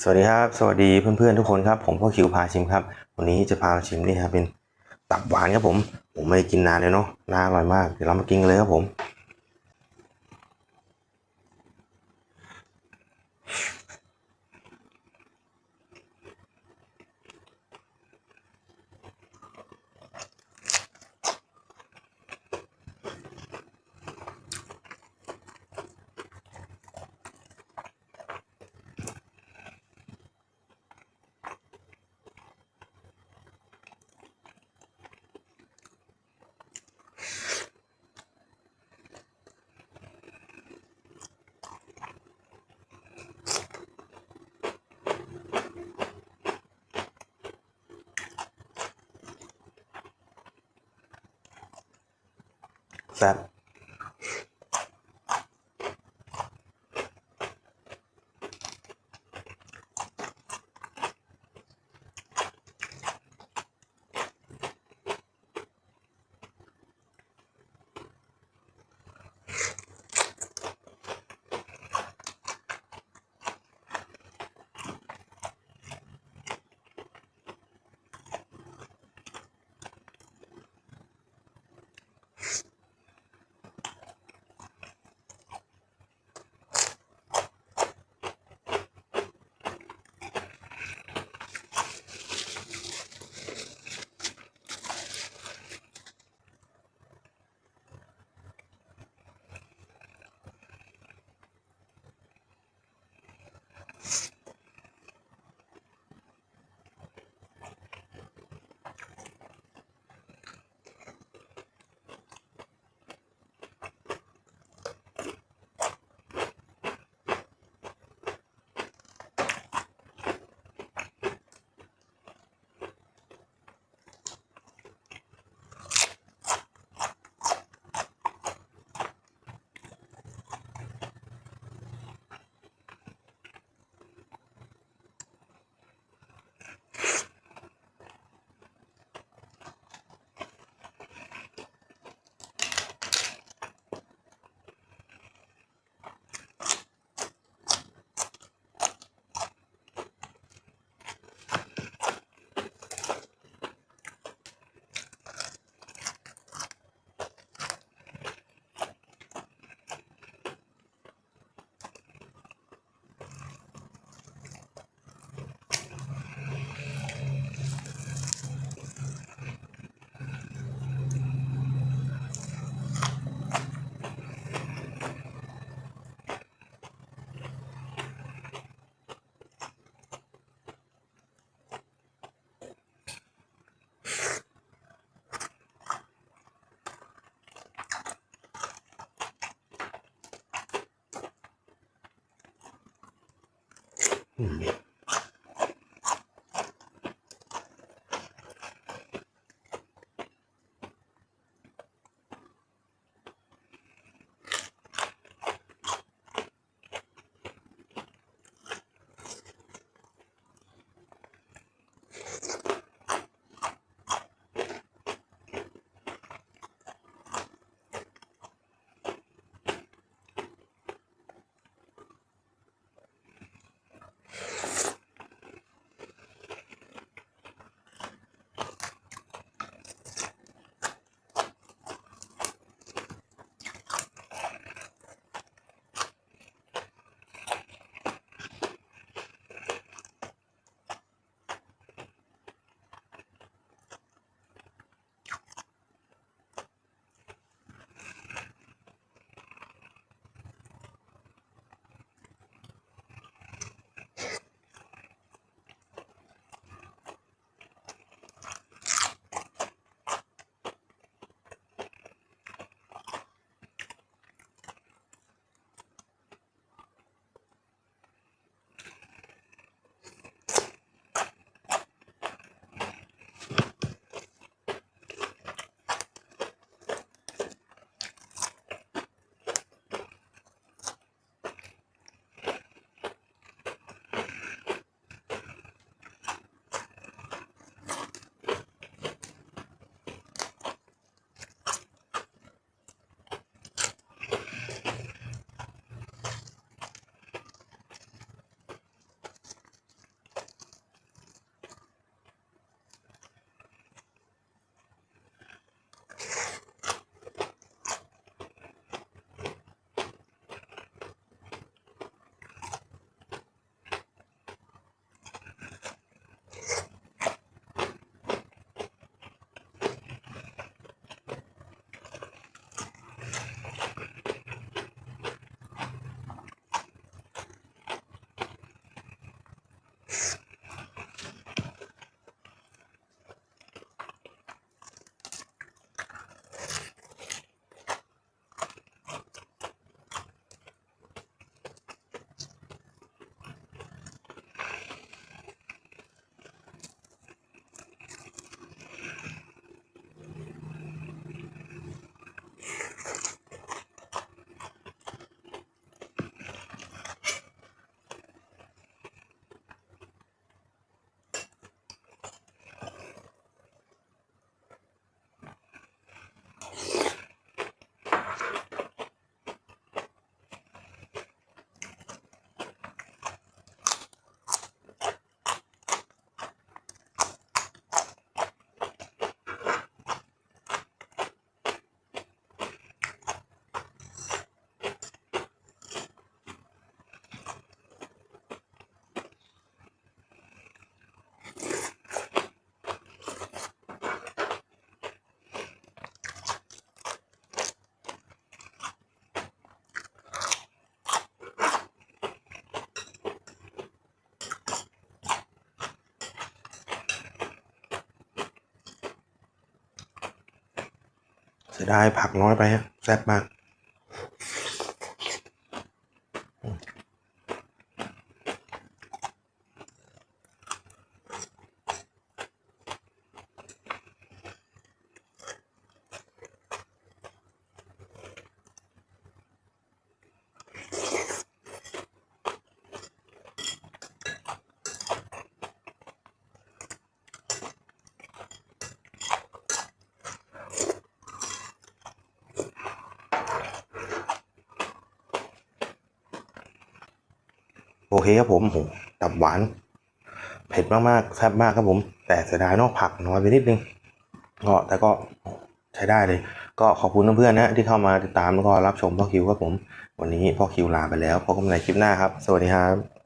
สวัสดีครับ สวัสดีเพื่อนๆทุกคนครับ ผมพ่อคิวพาชิมครับ วันนี้จะพามาชิมนี่ครับเป็นตับหวานครับผม ผมไม่ได้กินนานเลยเนาะน่าอร่อยมาก เดี๋ยวเรามากินกันเลยครับผม แ嗯。 เสียดายผักน้อยไปฮะแซ่บมาก เคครับผมโหตับหวาน เผ็ดมากๆแซ่บมากครับผม แต่เสียดายนอกผักน้อยไปนิดนึงก็แต่ก็ใช้ได้เลย ก็ขอบคุณเพื่อนๆนะที่เข้ามาติดตามแล้วก็รับชมพ่อคิวครับผม วันนี้พ่อคิวลาไปแล้วพบกันในคลิปหน้าครับ สวัสดีครับ